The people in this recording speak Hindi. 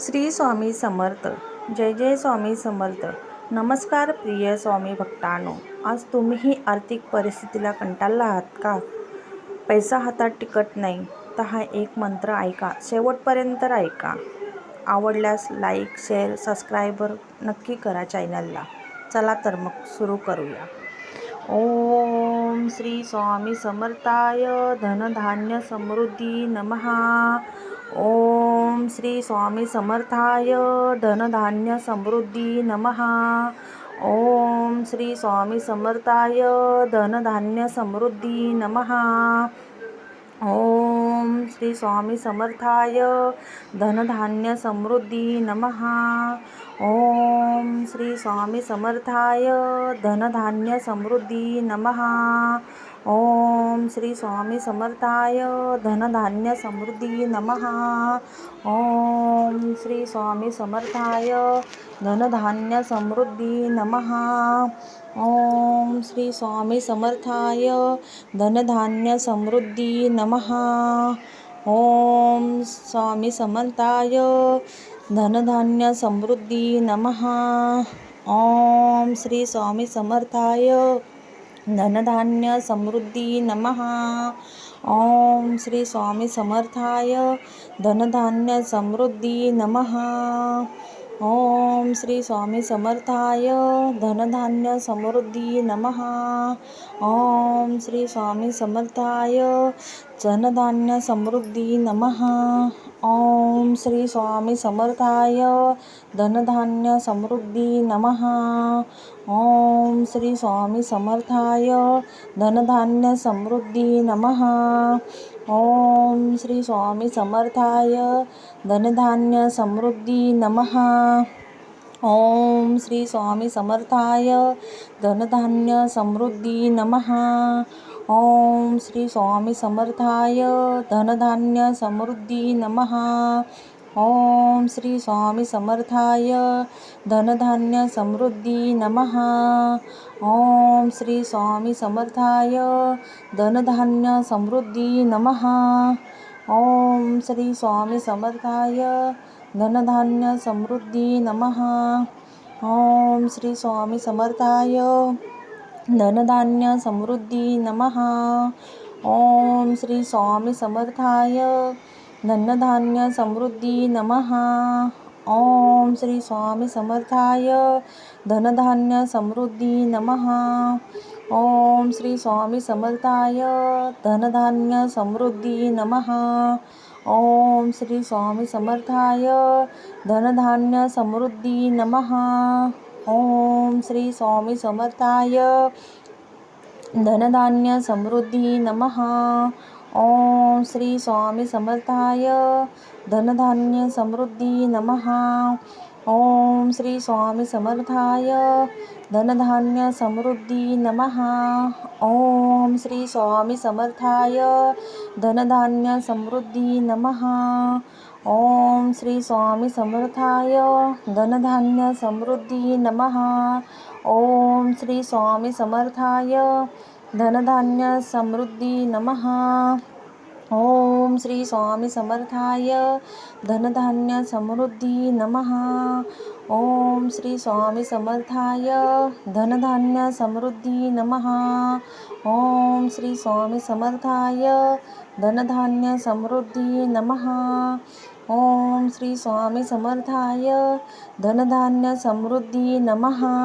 श्री स्वामी समर्थ. जय जय स्वामी समर्थ. नमस्कार प्रिय स्वामी भक्तानो. आज तुम्हीही आर्थिक परिस्थितीला कंटाळला आहात का? पैसा हातात टिकत नाही तर हा एक मंत्र ऐका. शेवटपर्यंत ऐका. आवडल्यास लाईक शेअर सबस्क्रायबर नक्की करा चॅनलला चला तर मग सुरू करूया. ओम श्री स्वामी समर्थाय. धनधान्य समृद्धी नमहा. ओम श्री स्वामी समर्थाय धनधान्य समृद्धी नमहा ओम श्री स्वामी समर्थाय धनधान्य समृद्धी नमहा ओम श्री स्वामी समर्थाय धनधान्य समृद्धी नमहा ओम श्री स्वामी समर्थाय धनधान्य समृद्धी नमहा ओम श्री स्वामी समर्थाय धनधान्य समृद्धी नमहा ओम श्री स्वामी समर्थाय धनधान्य समृद्धी नमहा ओम श्री स्वामी समर्थाय धनधान्य समृद्धी नमहा ओम स्वामी समर्थाय धनधान्य समृद्धी नमहा ओम श्री स्वामी समर्थाय धनधान्य समृद्धि नमः। ओम श्री स्वामी समर्थाय। धनधान्य समृद्धि नमहा ओम श्री स्वामी समर्थाय धनधान्य समृद्धी नमहा ओम श्री स्वामी समर्थाय धनधान्य समृद्धी नमहा ओम श्री स्वामी समर्थाय धनधान्य समृद्धी नमहा ओम श्री स्वामी समर्थाय धनधान्य समृद्धी नमहा ओम श्री स्वामी समर्थाय धनधान्य समृद्धी नमहा ओम श्री स्वामी समर्थाय धनधान्य समृद्धी नमहा ओम श्री स्वामी समर्थाय धनधान्य समृद्धी नमहा ओम श्री स्वामी समर्थाय धनधान्य समृद्धी नमहा ओम श्री स्वामी समर्थाय धनधान्य समृद्धी नमहा ओम श्री स्वामी समर्थाय धनधान्य समृद्धी नमहा ओम श्री स्वामी समर्थाय। धनधान्य समृद्धी नमहा ओम श्री स्वामी समर्थाय। धनधान्य समृद्धी नमहा ओम श्री स्वामी समर्थाय। धनधान्य समृद्धी नमहा ओम श्री स्वामी समर्थाय। धनधान्य समृद्धी नमहा ओम श्री स्वामी समर्थाय। धनधान्य समृद्धी नमहा ओम श्री स्वामी समर्थाय। धनधान्य समृद्धी नमहा ओम श्री स्वामी समर्थाय। धनधान्य समृद्धी नमहा ओम श्री स्वामी समर्थाय। धनधान्य समृद्धी नमहा ओम श्री स्वामी समर्थाय। धनधान्य समृद्धी नमहा ओम श्री स्वामी समर्थाय। धनधान्य समृद्धी नमहा ओम श्री स्वामी समर्थाय। धनधान्य समृद्धी नमहा ओम श्री स्वामी समर्थाय धनधान्य समृद्धी नमहा ओम श्री स्वामी समर्थाय धनधान्य समृद्धी नमहा ओम श्री स्वामी समर्थाय धनधान्य समृद्धी नमहा ओम श्री स्वामी समर्थाय धनधान्य समृद्धी नमहा